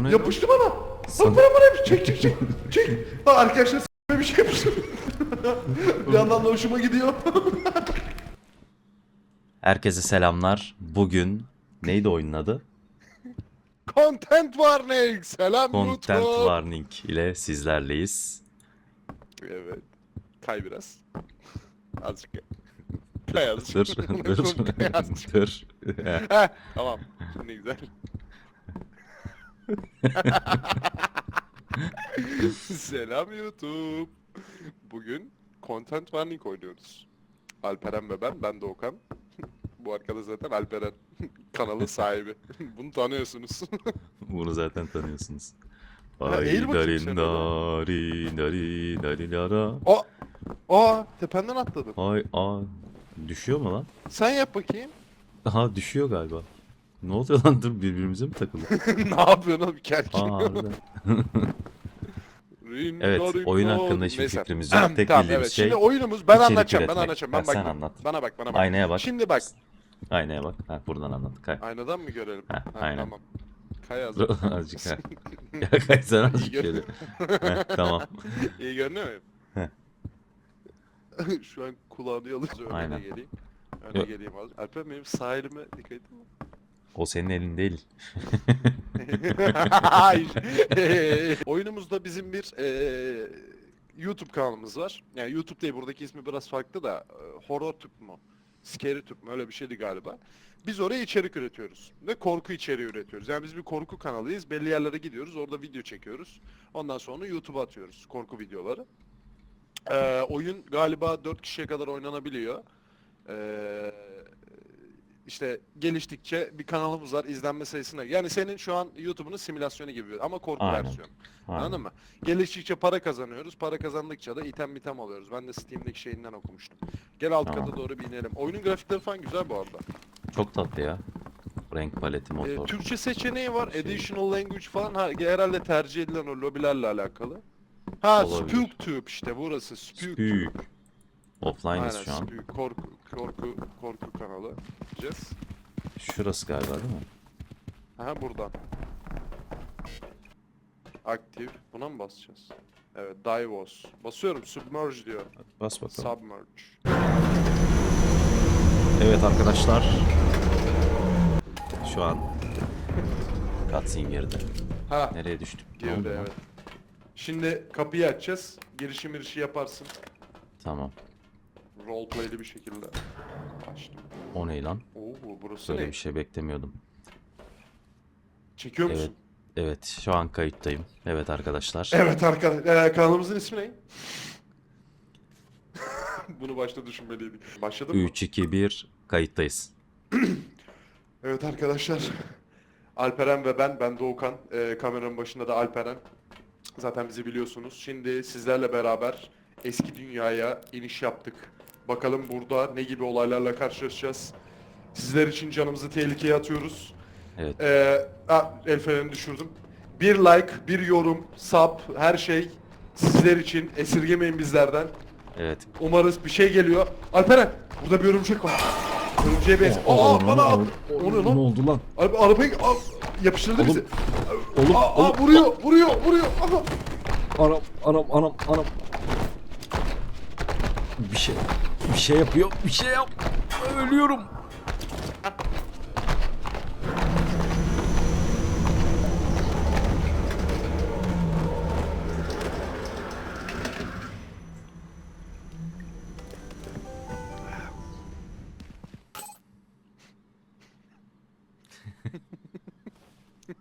O ne? Yapıştı bana. Bak bana bana. Çek çek çek. Çek. Ha, arkadaşlar s**me bir şey yapıştı. bir yandan da hoşuma gidiyor. Herkese selamlar. Bugün neydi oyunun adı? Content warning. Selam Content YouTube. Warning ile sizlerleyiz. Evet. Kay biraz. Azıcık. Kay azıcık. Dur, dur, dur. Heh, tamam. Şimdi güzel. Selam YouTube. Bugün Content Warning oynuyoruz. Alperen ve ben, ben de Okan. Bu arkadaş zaten Alperen. Kanalın sahibi. Bunu tanıyorsunuz. Bunu zaten tanıyorsunuz. Ha, eğil bakayım sen darin dari dari dari. Aa! Aa! Tependen atladım. Ay aa. Düşüyor mu lan? Sen yap bakayım. Aha düşüyor galiba. Ne oluyor lan dur birbirimize mi takıldık? ne yapıyorsun oğlum? Gel Aa harbiden. Ring, Evet, oyun hakkında hiçbir Neyse. fikrimiz yok. Tek tamam, bildiğimiz evet. şey Şimdi oyunumuz ben anlatacağım, ben anlatacağım. Ha, Ben bak. sen anlat. Bana bak, bana bak. Aynaya bak. Şimdi bak. Aynaya bak. Ha, buradan anlat. Kay. Aynadan mı görelim? Ha, Ha, aynen. Tamam. Kay az. Dur, azıcık ha. Ya kay sen azıcık şöyle. Tamam. İyi görünüyor muyum? Şu an kulağını yalıyoruz. Öne Aynen. geleyim. Öne Yok. geleyim az. Alper benim sağ elime dikkat edin mi? O senin elin değil. Oyunumuzda bizim bir eee, YouTube kanalımız var. Yani YouTube değil buradaki ismi biraz farklı da e, horror tüp mü? Scary tüp mü? Öyle bir şeydi galiba. Biz oraya içerik üretiyoruz. Ve korku içeriği üretiyoruz. Yani biz bir korku kanalıyız. Belli yerlere gidiyoruz. Orada video çekiyoruz. Ondan sonra YouTube'a atıyoruz korku videoları. Eee, oyun galiba 4 kişiye kadar oynanabiliyor. Eee işte geliştikçe bir kanalımız var izlenme sayısına. Yani senin şu an YouTube'un simülasyonu gibi ama korku Aynen. versiyonu. Aynen. Anladın mı? Geliştikçe para kazanıyoruz. Para kazandıkça da item item alıyoruz. Ben de Steam'deki şeyinden okumuştum. Gel alt Tamam. kata doğru bir inelim. Oyunun grafikleri falan güzel bu arada. Çok tatlı ya. Renk paleti Ee, motor. Türkçe seçeneği var. Şey. Additional language falan. Ha, herhalde tercih edilen o lobilerle alakalı. Ha Olabilir. SpookTube işte burası. SpookTube. Büyük. Offline'ız Aynen şu an. Korku, korku, korku kanalı. Diyeceğiz. Şurası galiba değil mi? Aha buradan. Aktif. Buna mı basacağız? Evet, Divos. Basıyorum, submerge diyor. Bas bakalım. Submerge. Evet arkadaşlar. Şu an cutscene girdi. Ha, Nereye düştüm? Girdi evet. Şimdi kapıyı açacağız. Girişi mirişi yaparsın. Tamam. Roleplay'li bir şekilde. Açtım. O ne lan? Oo, burası Böyle ne? bir şey beklemiyordum. Çekiyor musun? Evet. Evet şu an kayıttayım. Evet arkadaşlar. Evet arkadaşlar. Ee, kanalımızın ismi ne? Bunu başta düşünmeliydik. Başladı mı? 3, 2, 1 kayıttayız. Evet arkadaşlar. Alperen ve ben, ben Doğukan. Ee, kameranın başında da Alperen. Zaten bizi biliyorsunuz. Şimdi sizlerle beraber eski dünyaya iniş yaptık. Bakalım burada ne gibi olaylarla karşılaşacağız. Sizler için canımızı tehlikeye atıyoruz. Evet. Ee, ah, el fenerini düşürdüm. Bir like, bir yorum, sub, her şey sizler için. Esirgemeyin bizlerden. Evet. Umarız bir şey geliyor. Alperen, burada bir örümcek var. Örümceğe benziyor. Aa, bana at. O ne lan? oldu lan? Abi arabayı al, yapıştırdı bizi. Oğlum, Aa, aa, vuruyor, vuruyor, vuruyor. Aha. Anam, anam, anam, anam. Bir şey, bir şey yapıyor, bir şey yap. Ölüyorum.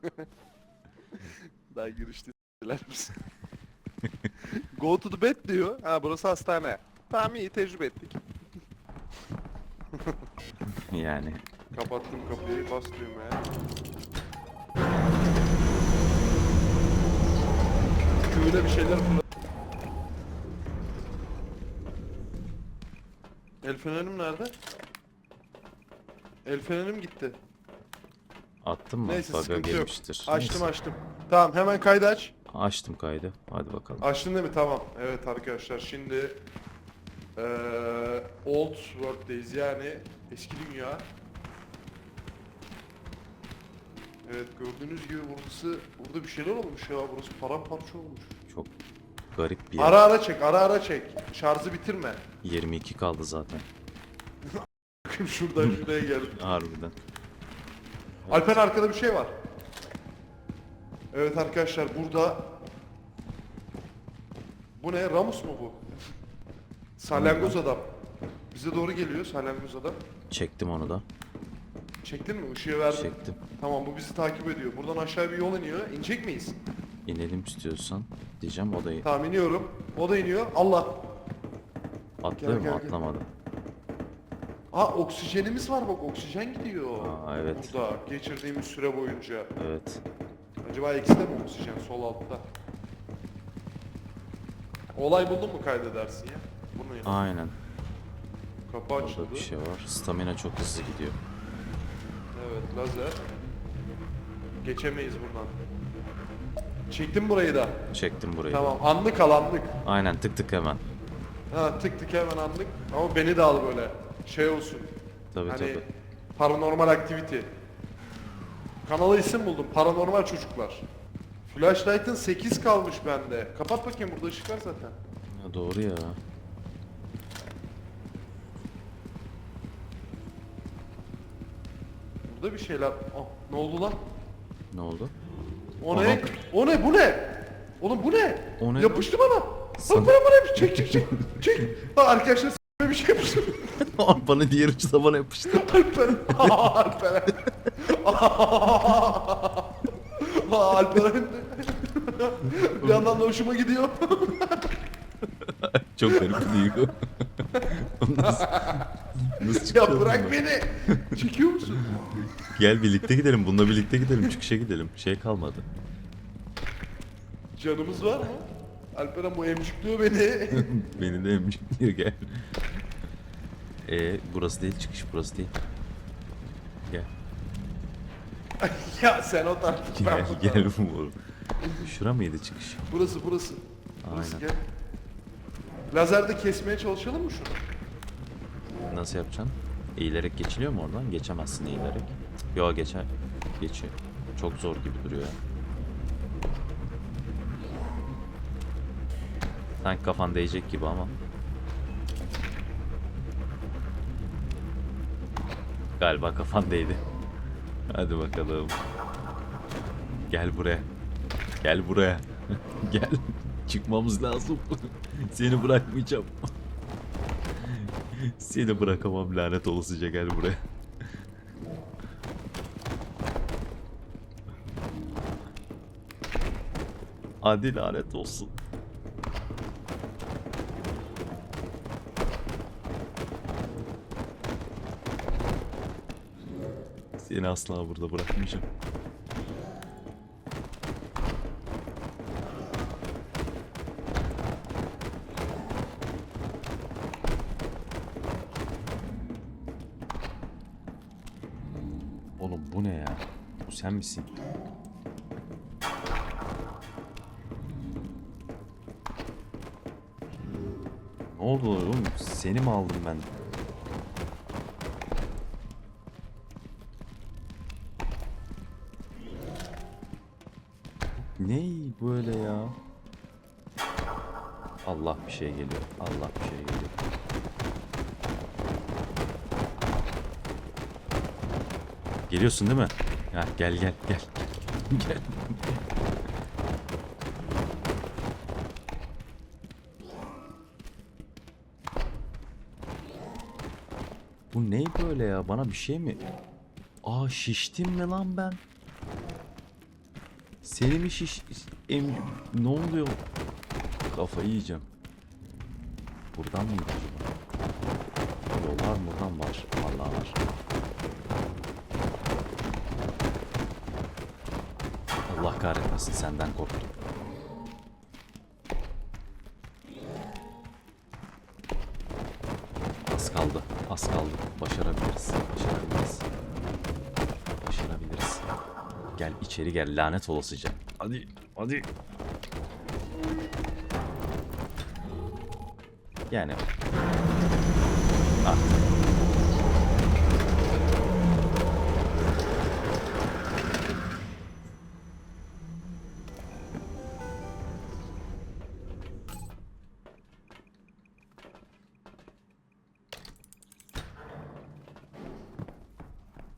Daha girişte s**ler? Go to the bed diyor. Ha burası hastane. Tamam iyi tecrübe ettik. Yani Kapattım kapıyı, bas düğmeye. Köyüne bir şeyler fırlat. El fenerim nerede? El fenerim gitti. attım mı? Neyse Bug'a sıkıntı yok. girmiştir. Açtım Neyse. açtım. Tamam hemen kaydı aç. Açtım kaydı. Hadi bakalım. Açtın değil mi? Tamam. Evet arkadaşlar şimdi eee Old World'deyiz yani eski dünya. Evet gördüğünüz gibi burası burada bir şeyler olmuş ya burası paramparça olmuş. Çok garip bir yer. Ara ara çek ara ara çek. Şarjı bitirme. 22 kaldı zaten. Bakayım şuradan şuraya gel. Harbiden. Alper arkada bir şey var. Evet arkadaşlar burada Bu ne? Ramus mu bu? Salyangoz adam. Bize doğru geliyor salyangoz adam. Çektim onu da. Çektin mi? Işığı verdin. Çektim. Tamam bu bizi takip ediyor. Buradan aşağı bir yol iniyor. İnecek miyiz? İnelim istiyorsan. Diyeceğim o da Tamam iniyorum. O da iniyor. Allah. atlıyor mu? gel, gel. Atlamadı. Aa oksijenimiz var bak oksijen gidiyor. Aa, evet. Burada geçirdiğimiz süre boyunca. Evet. Acaba X'te mi oksijen sol altta? Olay buldun mu kaydedersin ya? Bunu ya. Aynen. Kapı açıldı. bir şey var. Stamina çok hızlı gidiyor. Evet lazer. Geçemeyiz buradan. Çektim burayı da. Çektim burayı. Tamam anlık al anlık. Aynen tık tık hemen. Ha tık tık hemen anlık. Ama beni de al böyle. Şey olsun. Tabii hani tabii. paranormal activity. Kanala isim buldum. Paranormal çocuklar. Flashlight'ın 8 kalmış bende. Kapat bakayım burada ışık var zaten. Ya doğru ya. Burada bir şeyler. Ah, ne oldu lan? Ne oldu? O Aha. ne? O ne? Bu ne? Oğlum bu ne? O ne? Yapıştı bana. Sana- Bak bana bana yapış. Çek çek çek. çek. Ha, arkadaşlar s**me bir şey yapıştı. Bana diğer ucu da bana yapıştı. Alperen. Alperen. Alperen. bir yandan da hoşuma gidiyor. Çok garip bir duygu. nasıl, nasıl ya bırak bundan? beni. Çekiyor? Gel birlikte gidelim. Bununla birlikte gidelim. Çıkışa gidelim. Şey kalmadı. Canımız var mı? Alperen bu emcikliyor beni. Beni de emcikliyor gel. Ee, burası değil çıkış burası değil. Gel. ya sen o ben Gel bu gel tarafta. bu. Şura mıydı çıkış? Burası burası. Burası Aynen. gel. Lazerde kesmeye çalışalım mı şunu? Nasıl yapacaksın? Eğilerek geçiliyor mu oradan? Geçemezsin eğilerek. Yo geçer. Geçiyor. Çok zor gibi duruyor. Sanki kafan değecek gibi ama. Galiba kafan değdi. Hadi bakalım. Gel buraya. Gel buraya. Gel. Çıkmamız lazım. Seni bırakmayacağım. Seni bırakamam lanet olasıca gel buraya. Hadi lanet olsun. Seni asla burada bırakmayacağım. Oğlum bu ne ya? Bu sen misin? Oldu oğlum? Seni mi aldım ben? Ne böyle ya? Allah bir şey geliyor. Allah bir şey geliyor. Geliyorsun değil mi? Ha, gel gel gel. gel. Bu ne böyle ya? Bana bir şey mi? Aa şiştim mi lan ben? Seni mi şiş... Em... Ne oluyor? Kafayı yiyeceğim. Buradan mı gidiyor? Yollar buradan var. Vallahi var. Allah kahretmesin senden korktum. İçeri gel lanet olasıca. Hadi hadi. Yani. Ah.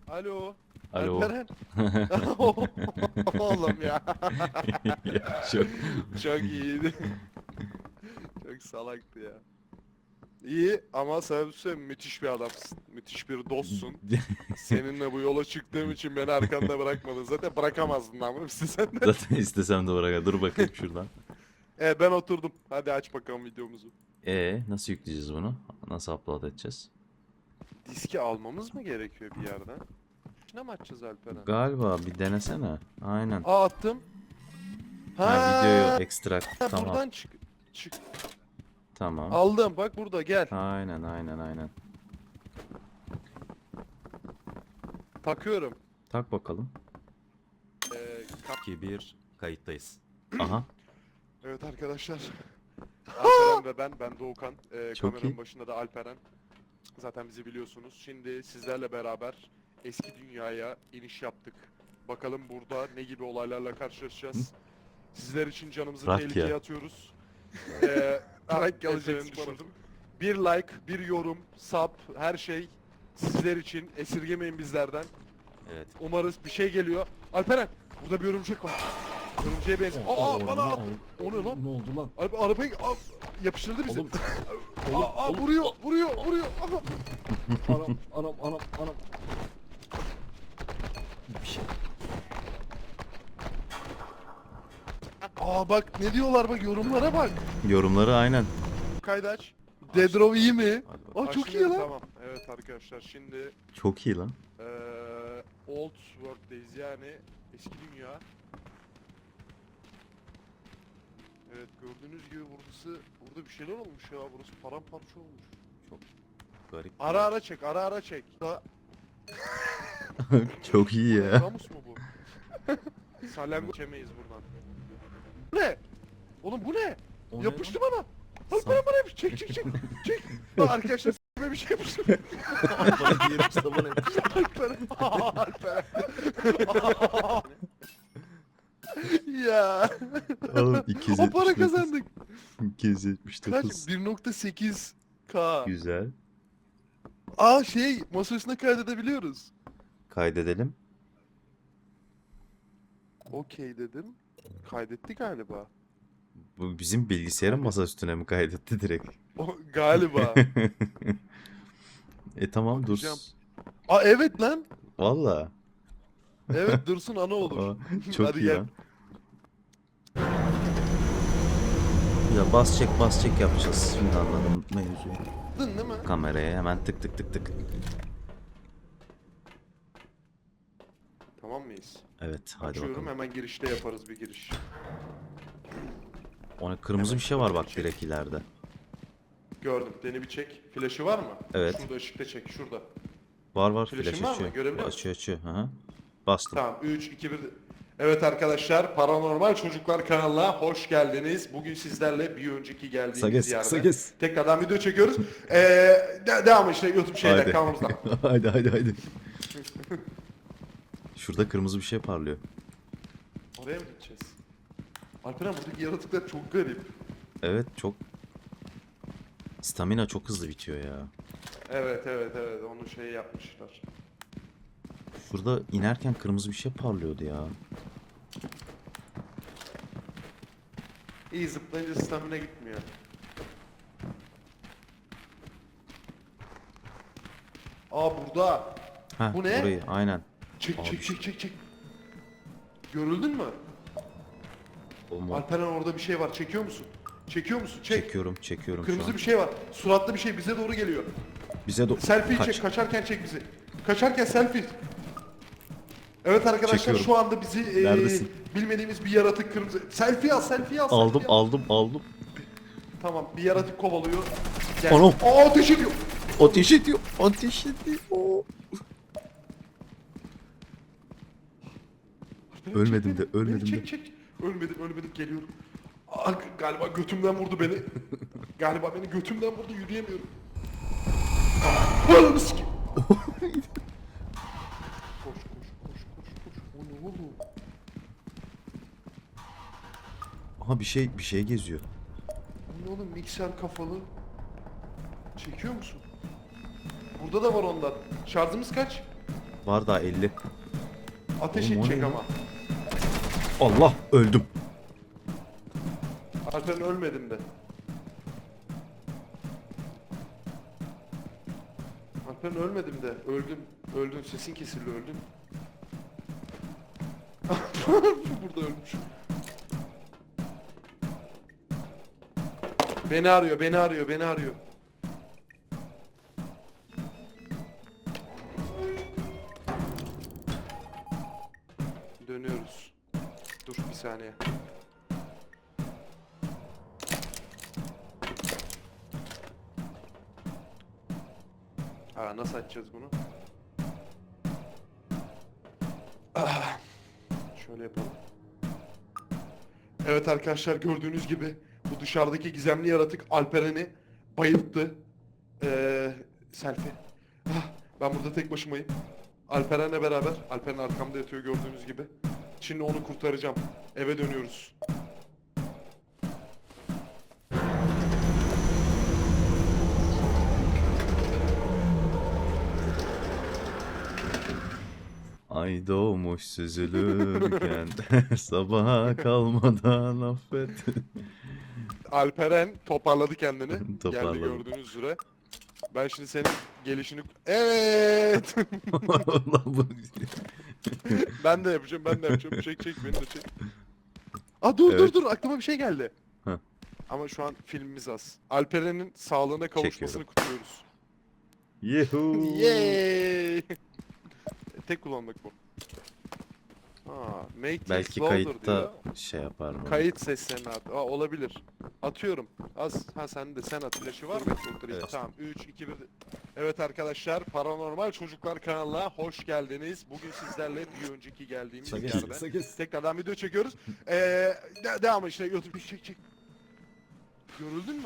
Alo. Alo. Alperen. Oğlum ya. Ya çok Çok iyiydi. Çok salaktı ya. İyi ama sana bir şey müthiş bir adamsın. Müthiş bir dostsun. Seninle bu yola çıktığım için beni arkanda bırakmadın. Zaten bırakamazdın ama sen de. Zaten istesem de bırak. Dur bakayım şuradan. Evet ben oturdum. Hadi aç bakalım videomuzu. E nasıl yükleyeceğiz bunu? Nasıl upload edeceğiz? Diski almamız mı gerekiyor bir yerden? Ne mi açacağız Alperen? Galiba bir denesene. Aynen. Aa attım. Ha, videoyu extract. Ha, Tamam. Buradan çık. Çık. Tamam. Aldım bak burada gel. Aynen aynen aynen. Takıyorum. Tak bakalım. Ee, kap- 2 1 kayıttayız. Aha. evet arkadaşlar. Alperen ve ben, ben Doğukan. Ee, Çok kameranın iyi. başında da Alperen. Zaten bizi biliyorsunuz. Şimdi sizlerle beraber eski dünyaya iniş yaptık. Bakalım burada ne gibi olaylarla karşılaşacağız. Sizler için canımızı Trakya. tehlikeye atıyoruz. Ee, Trakya alacağını düşündüm. Bir like, bir yorum, sub, her şey sizler için. Esirgemeyin bizlerden. Evet. Umarız bir şey geliyor. Alperen, burada bir örümcek var. Örümceğe benziyor. Aa, bana at. O ne lan? Ne oldu lan? Araba, arabayı Aa, yapıştırdı bizi. Oğlum, Aa, aa, vuruyor, vuruyor, vuruyor. Aha. Anam anam anam anam. Bir şey. Aa bak ne diyorlar bak yorumlara bak. Yorumları aynen. Kaydı aç. Dead Row iyi mi? Aa çok iyi lan. Tamam. Evet arkadaşlar şimdi Çok iyi lan. eee Old World'deyiz yani eski dünya. Evet gördüğünüz gibi burası burada bir şeyler olmuş ya burası paramparça olmuş. Garip. Ara ara çek, ara ara çek. Da Çok iyi ya. Ramus mu bu? Salem geçemeyiz buradan. bu ne? Oğlum bu ne? O ne Yapıştı lan? bana. Bana yapış. Çek çek çek. çek. Aa, arkadaşlar s**me bir şey yapıştı. Bana diğer usta bana yapıştı. Alperen. Aa, Alperen. ya. Oğlum 279. O para kazandık. 279. Kaç? 1.8k. Güzel. Aa şey masa üstüne kaydedebiliyoruz. Kaydedelim. Okey dedim. Kaydetti galiba. Bu bizim bilgisayarın masa üstüne mi kaydetti direkt? O, galiba. e tamam dur. Bakacağım. Aa evet lan. Valla. Evet dursun ana olur. Aa, Çok Hadi iyi gel. lan. Ya bas çek bas çek yapacağız. Şimdi anladım mevzuyu. Değil mi? Kameraya hemen tık tık tık tık. Tamam mıyız? Evet hadi Açıyorum bakalım. hemen girişte yaparız bir giriş. O ne kırmızı bir şey var bak direkt ileride. Gördüm. Deni bir çek. Flaşı var mı? Evet. Şurada ışıkta çek. Şurada. Var var Flash'ın flash var mı? açıyor. Görebiliyor musun? Açıyor açıyor. Hı hı. Bastım. Tamam 3, 2, 1. Evet arkadaşlar Paranormal Çocuklar kanalına hoş geldiniz. Bugün sizlerle bir önceki geldiğimiz Sages, yerde Sages. tekrardan video çekiyoruz. Ee, de- devam işte YouTube şeyde Haydi. kanalımızda. haydi haydi haydi. Şurada kırmızı bir şey parlıyor. Oraya mı gideceğiz? Alperen buradaki yaratıklar çok garip. Evet çok Stamina çok hızlı bitiyor ya. Evet evet evet onu şey yapmışlar. Şurada inerken kırmızı bir şey parlıyordu ya. İyi zıplayınca stamina gitmiyor. Aa burada. Heh, Bu ne? Burayı aynen. Çek Abi. çek çek çek çek. Görüldün mü? Oğlum, o- Alperen orada bir şey var. Çekiyor musun? Çekiyor musun? Çek. çekiyorum çekiyorum şu Kırmızı an. bir şey var. Suratlı bir şey bize doğru geliyor. Bize do Selfie Kaç. çek. Kaçarken çek bizi. Kaçarken selfie. Evet arkadaşlar Çekiyorum. şu anda bizi e, Neredesin? bilmediğimiz bir yaratık kırmızı. Selfie al, selfie al. Aldım selfie al. aldım aldım. Tamam, bir yaratık kovalıyor. Gel. Anam. Aa ateş ediyor. Ateş ediyor. Ateş ediyor. Ölmedim de, Beni ölmedim çek, de. Çek Ölmedim ölmedim geliyorum. Aa, galiba götümden vurdu beni. galiba beni götümden vurdu yürüyemiyorum. Ananı sikeyim. koş koş koş koş koş. O ne oğlum? Aha bir şey bir şey geziyor. O ne oğlum mikser kafalı. Çekiyor musun? Burada da var ondan. Şarjımız kaç? Var daha 50. Ateş Oğlum, o ne edecek ya? ama. Allah öldüm. Alperen ölmedim de. Alperen ölmedim de. Öldün. Öldün. Sesin kesildi öldün. Burada ölmüş. Beni arıyor, beni arıyor, beni arıyor. Açacağız bunu? Ah, Şöyle yapalım. Evet arkadaşlar gördüğünüz gibi bu dışarıdaki gizemli yaratık Alperen'i bayılttı. Ee, selfie. Ah, ben burada tek başımayım. Alperen'le beraber. Alperen arkamda yatıyor gördüğünüz gibi. Şimdi onu kurtaracağım. Eve dönüyoruz. Ay doğmuş süzülürken sabaha kalmadan affet. Alperen toparladı kendini. Geldi Toparladı. gördüğünüz üzere. Ben şimdi senin gelişini... Evet! Ben de yapacağım, ben de yapacağım. Çek çek, beni de çek. Aa dur dur Evet. dur, aklıma bir şey geldi. Heh. Ama şu an filmimiz az. Alperen'in sağlığına kavuşmasını Çekiyorum. kutluyoruz. Yuhuu. Yay! Tek kullanmak bu. Ha, make Belki kayıtta diyor. şey yapar mı? Kayıt seslerini at. Aa, olabilir. Atıyorum. Az ha sen de sen at. Flaşı var mı? Evet. Tamam. 3 2 1. Evet arkadaşlar, Paranormal Çocuklar kanalına hoş geldiniz. Bugün sizlerle bir önceki geldiğimiz Sakız, yerde sakız. tekrardan video çekiyoruz. Ee, de- devam işte YouTube çek çek. Görüldün mü?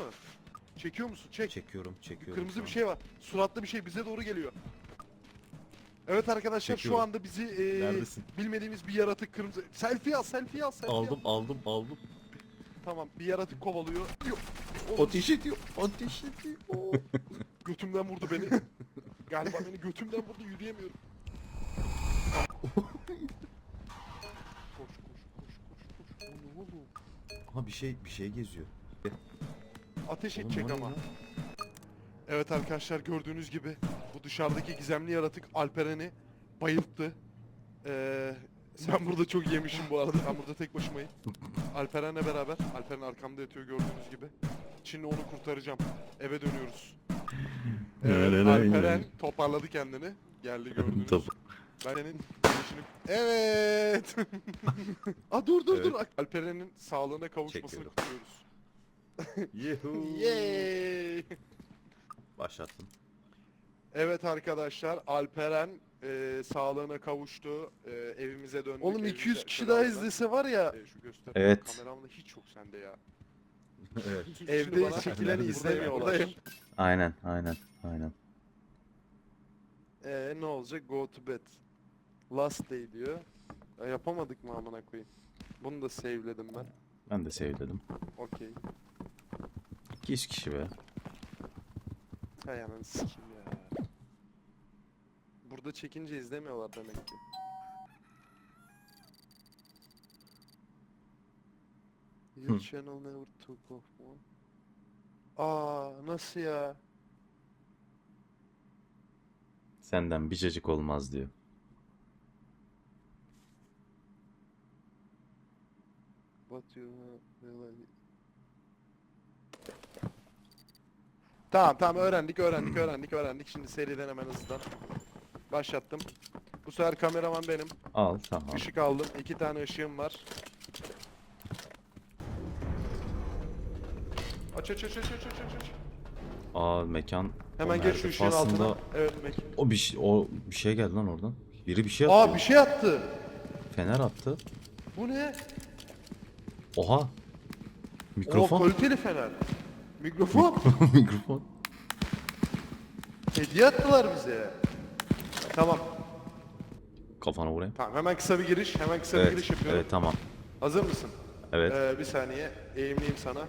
Çekiyor musun? Çek. Çekiyorum, çekiyorum. Kırmızı şu bir an. şey var. Suratlı bir şey bize doğru geliyor. Evet arkadaşlar Çekiyorum. şu anda bizi e, bilmediğimiz bir yaratık kırmızı... Selfie al, selfie al, selfie al. Aldım, aldım, aldım. Tamam bir yaratık kovalıyor. Yok. Oğlum, Ateş ediyor, ateş ediyor. götümden vurdu beni. Galiba beni götümden vurdu yürüyemiyorum. koş koş koş koş koş. Ne oğlum? Ha bir şey, bir şey geziyor. Ateş Oğlum, edecek o ne ama. lan? Evet arkadaşlar gördüğünüz gibi bu dışarıdaki gizemli yaratık Alperen'i bayılttı. Ee, sen burada çok yemişim bu arada. Ben burada tek başımayım. Alperen'le beraber. Alperen arkamda yatıyor gördüğünüz gibi. Şimdi onu kurtaracağım. Eve dönüyoruz. Evet, Alperen toparladı kendini. Geldi gördüğünüz. Tabii. Ben senin gelişini... Evet. Aa dur dur dur. Alperen'in sağlığına kavuşmasını Çekiyorum. kutluyoruz. Yuhuu. Yay. Başlattım. Evet arkadaşlar Alperen e, sağlığına kavuştu. E, evimize döndük. Oğlum evimize 200 kişi selamlar. daha izlese var ya. E, şu göster. Evet. Kameramda hiç yok sende ya. Evet. Evde bana- izlemiyorlar. Aynen, aynen, aynen. E, ne olacak? Go to bed. Last day diyor. Ya, yapamadık mı amına koyayım? Bunu da save'ledim ben. Ben de sevdim. Okey. 200 kişi be. Hay ananı sikeyim ya. Burada çekince izlemiyorlar demek ki. Your Hı. channel never took off one. Aa nasıl ya? Senden bir cacık olmaz diyor. What you really... Tamam tamam öğrendik öğrendik öğrendik öğrendik. Şimdi seriden hemen hızlıdan başlattım. Bu sefer kameraman benim. Al, tamam. Işık aldım. İki tane ışığım var. Aç aç aç aç aç aç aç. Aa mekan. Hemen o geç şu ışığın Aslında altına. Evet Mek. O bir şey, o bir şey geldi lan oradan. Biri bir şey attı. Aa bir şey attı. Fener attı. Bu ne? Oha. O Mikrofon. kaliteli fener. Mikrofon. Mikrofon. Hediye attılar bize. Tamam. Kafana vurayım. Tamam hemen kısa bir giriş. Hemen kısa bir giriş yapıyorum. Evet tamam. Hazır mısın? Evet. Ee, bir saniye. Eğimleyeyim sana.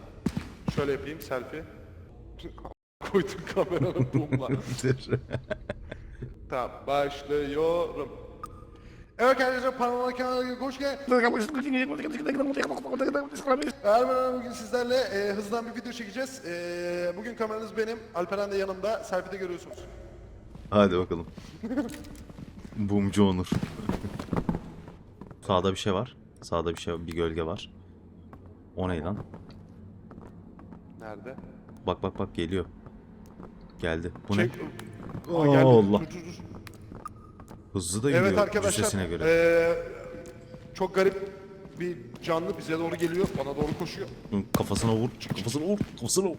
Şöyle yapayım selfie. Koydum kameranın bumla. Tamam başlıyorum. Evet arkadaşlar Panola kanalına hoş geldiniz. Ermen bugün sizlerle e, hızdan bir video çekeceğiz. E, bugün kameranız benim. Alperen de yanımda. Selfie'de görüyorsunuz. Hadi bakalım. Bumcu Onur. Sağda bir şey var. Sağda bir şey bir gölge var. O ne lan? Nerede? Bak bak bak geliyor. Geldi. Bu Çek. ne? Aa, Aa, geldi. Allah. Dur, dur, dur. Hızlı da yürüyor Evet arkadaşlar. cüssesine göre. e, çok garip bir canlı bize doğru geliyor. Bana doğru koşuyor. Kafasına vur. Kafasına vur. Kafasına vur.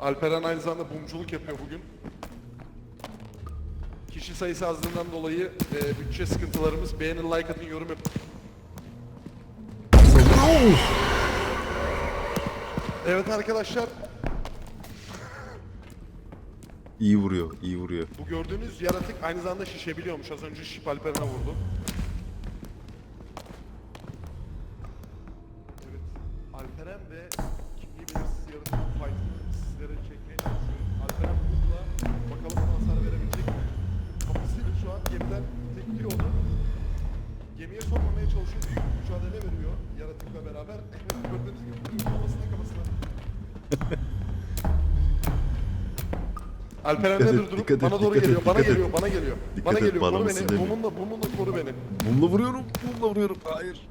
Alperen aynı zamanda bumculuk yapıyor bugün. Kişi sayısı azlığından dolayı e, bütçe sıkıntılarımız. Beğenin, like atın, yorum yapın. Evet arkadaşlar, İyi vuruyor. iyi vuruyor. bu gördüğünüz yaratık aynı zamanda şişebiliyormuş. Az önce şip Alperen'e vurdu. Alperen Dikkat et, durdurup dikkat et, bana doğru dikkat et, geliyor, bana dikkat et. geliyor, bana geliyor. Dikkat bana et, geliyor, bana koru mısın beni. demiyor. Bumunla, bumunla koru beni. Mumla vuruyorum. Mumla vuruyorum. Hayır.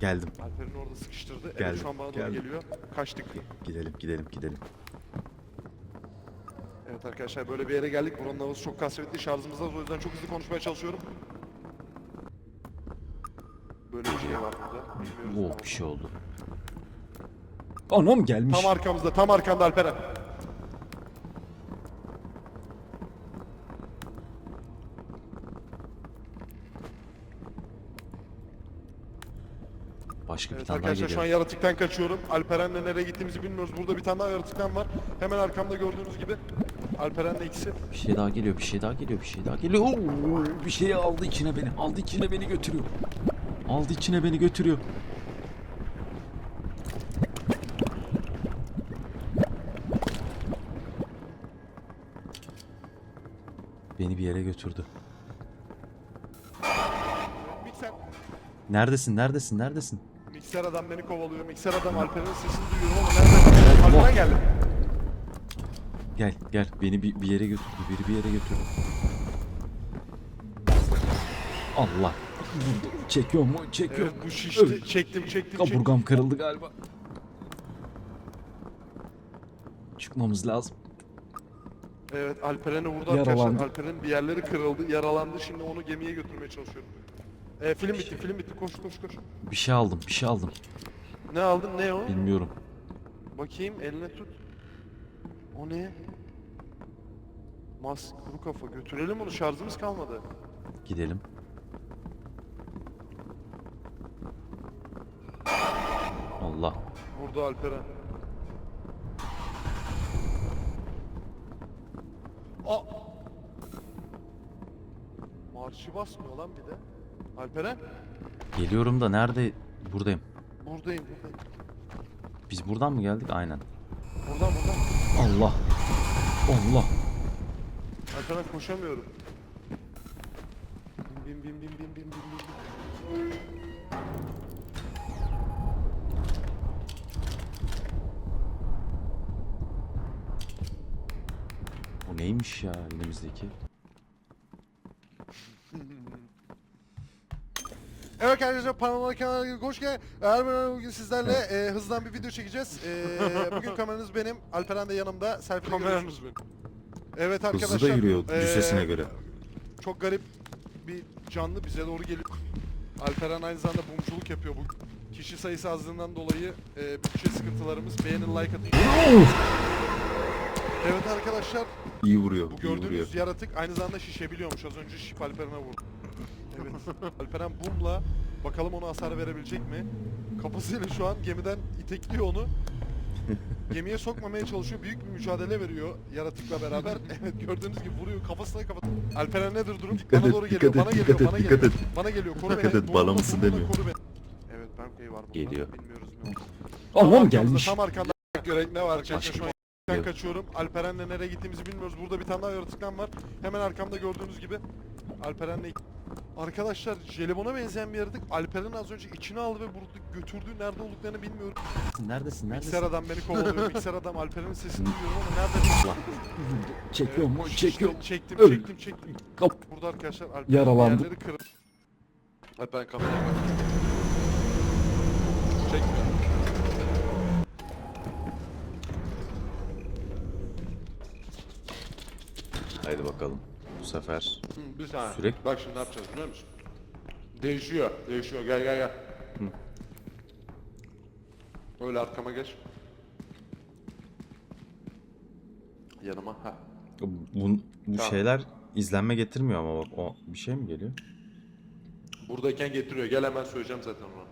Geldim. Alper'in orada sıkıştırdı. Geldim, Evet şu an bana doğru geldim. geliyor. Kaçtık. Gidelim gidelim gidelim. Evet arkadaşlar böyle bir yere geldik. Buranın havası çok kasvetli. Şarjımız az o yüzden çok hızlı konuşmaya çalışıyorum. Böyle bir şey var burada. Bilmiyoruz. Oh bir şey oldu. Anam gelmiş. Tam arkamızda, tam arkamda Alperen. Başka bir Evet tane daha arkadaşlar şu an geliyor. yaratıktan kaçıyorum. Alperen'le nereye gittiğimizi bilmiyoruz. Burada bir tane daha yaratıktan var. Hemen arkamda gördüğünüz gibi. Alperen'le ikisi. Bir şey daha geliyor, bir şey daha geliyor, bir şey daha geliyor. Oo, bir şey aldı içine beni. Aldı içine beni götürüyor. Aldı içine beni götürüyor. Beni bir yere götürdü. Mikser, Neredesin? Neredesin? Neredesin? mikser adam beni kovalıyor. Mikser adam Alperen'in sesini duyuyorum ama nerede? Arkadan geldi. Gel, gel. Beni bir, bir yere götürdü. Biri bir yere götürdü. Allah. Çekiyor mu? Çekiyor. Evet bu şişti. Çektim, çektim, çektim. Kaburgam kırıldı galiba. Çıkmamız lazım. Evet Alperen'e vurdu Yaralandı. arkadaşlar. Alperen'in bir yerleri kırıldı, yaralandı. Şimdi onu gemiye götürmeye çalışıyorum. Ee, film bitti, film bitti. Koş koş koş. Bir şey aldım, bir şey aldım. Ne aldın, ne o? Bilmiyorum. Bakayım, eline tut. O ne? Mas, kuru kafa. Götürelim onu, şarjımız kalmadı. Gidelim. Allah. Burada Alperen. Aa! Marşı basmıyor lan bir de. Alperen? Geliyorum da nerede? Buradayım. Buradayım, buradayım. Biz buradan mı geldik? Aynen. Buradan, buradan. Allah. Allah. Alperen koşamıyorum. Bin bin bin bin. Elimizdeki? Evet arkadaşlar Panola kanalına hoş geldiniz. Ermen bugün sizlerle e, hızdan bir video çekeceğiz. E, bugün kameranız benim. Alperen de yanımda. Selfie Kameranız benim. Evet arkadaşlar. Hızlı da yürüyor e, göre. Çok garip bir canlı bize doğru geliyor. Alperen aynı zamanda bumculuk yapıyor bu. Kişi sayısı azlığından dolayı e, bütçe sıkıntılarımız. Beğenin, like atın. Evet arkadaşlar İyi vuruyor, bu iyi vuruyor. gördüğünüz yaratık aynı zamanda şişebiliyormuş. Az önce şip Alperen'e vurdu. Evet. Alperen bumla bakalım ona hasar verebilecek mi? Kafasıyla şu an gemiden itekliyor onu. Gemiye sokmamaya çalışıyor. Büyük bir mücadele veriyor yaratıkla beraber. Evet gördüğünüz gibi vuruyor kafasına kafasına. Alperen nedir durum? Dikkat bana et, doğru dikkat geliyor. et, bana dikkat geliyor. et, bana dikkat geliyor. et. Bana geliyor. Koru Dikkat beni. et, Burnumla- bana mısın burnumla demiyor. Koru beni. Evet Berkay var burada. Geliyor. Bilmiyoruz ne oldu. Allah'ım arkamızda, gelmiş. Tam arkanda görek ne var? Arkadaşlar şu an ben kaçıyorum. Alperen'le nereye gittiğimizi bilmiyoruz. Burada bir tane daha yaratıklan var. Hemen arkamda gördüğünüz gibi. Alperen'le Arkadaşlar jelibona benzeyen bir yaratık Alperen az önce içine aldı ve burada götürdüğü nerede olduklarını bilmiyorum. Neredesin? Mikser adam beni kovalıyor. Mikser adam Alperen'in sesini duyuyorum ama nerede? Çekiyor mu? Evet, Çekiyor. işte Çektim, Öl. çektim, çektim. Kap. Burada arkadaşlar Alperen'in Yaralandı. yerleri kırık. Alperen kameraya bak. Çekmiyor. Haydi bakalım. Bu sefer Hı, bir saniye. Sürekli- Bak şimdi ne yapacağız biliyor musun? Değişiyor, değişiyor. Gel gel gel. Öyle arkama geç. Yanıma. Ha. Bu, bu Tamam. şeyler izlenme getirmiyor ama bak o bir şey mi geliyor? Buradayken getiriyor. Gel hemen söyleyeceğim zaten onu.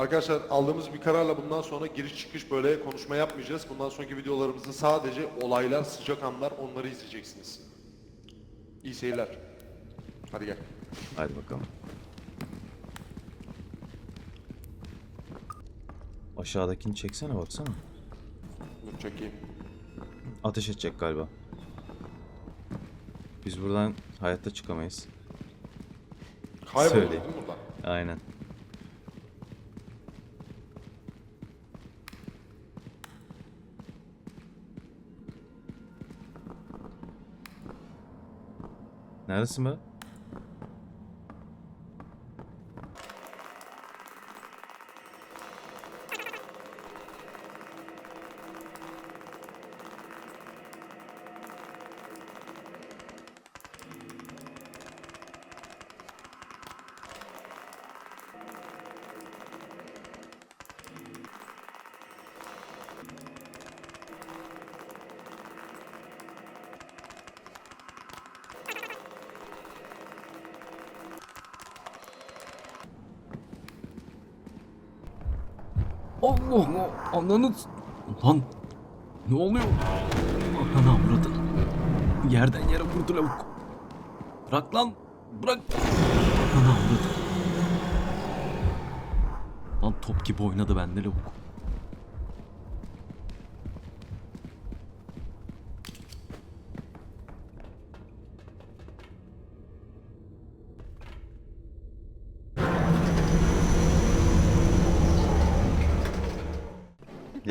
Arkadaşlar aldığımız bir kararla bundan sonra giriş çıkış böyle konuşma yapmayacağız. Bundan sonraki videolarımızda sadece olaylar, sıcak anlar onları izleyeceksiniz. İyi seyirler. Hadi gel. Hadi bakalım. Aşağıdakini çeksene baksana. Dur çekeyim. Ateş edecek galiba. Biz buradan hayatta çıkamayız. Kayboldu Söyle. değil mi buradan? Aynen. Neredesin be? Allah ananı Lan ne oluyor? Ananı avradın. Yerden yere vurdu lavuk. Bırak lan. Bırak. Ananı avradın. Lan top gibi oynadı bende lavuk.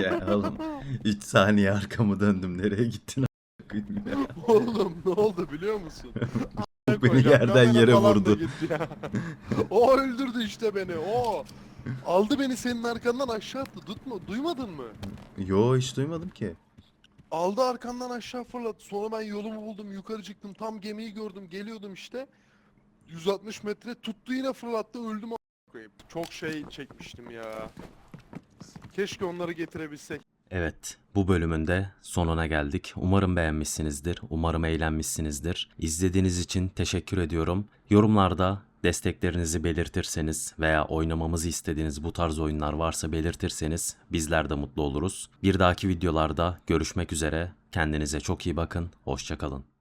Ya oğlum 3 saniye arkamı döndüm. Nereye gittin ya? Oğlum ne oldu biliyor musun? Beni Koyacağım, yerden kamera yere falan da vurdu. gitti ya. o öldürdü işte beni. O aldı beni senin arkandan aşağı attı. Tutma, duymadın mı? Yo hiç duymadım ki. Aldı arkandan aşağı fırlattı. Sonra ben yolumu buldum, yukarı çıktım. Tam gemiyi gördüm, geliyordum işte. 160 metre tuttu yine fırlattı, öldüm a**ına koyayım. Çok şey çekmiştim ya. Keşke onları getirebilsek. Evet, bu bölümün de sonuna geldik. Umarım beğenmişsinizdir, umarım eğlenmişsinizdir. İzlediğiniz için teşekkür ediyorum. Yorumlarda desteklerinizi belirtirseniz veya oynamamızı istediğiniz bu tarz oyunlar varsa belirtirseniz bizler de mutlu oluruz. Bir dahaki videolarda görüşmek üzere. Kendinize çok iyi bakın. Hoşçakalın.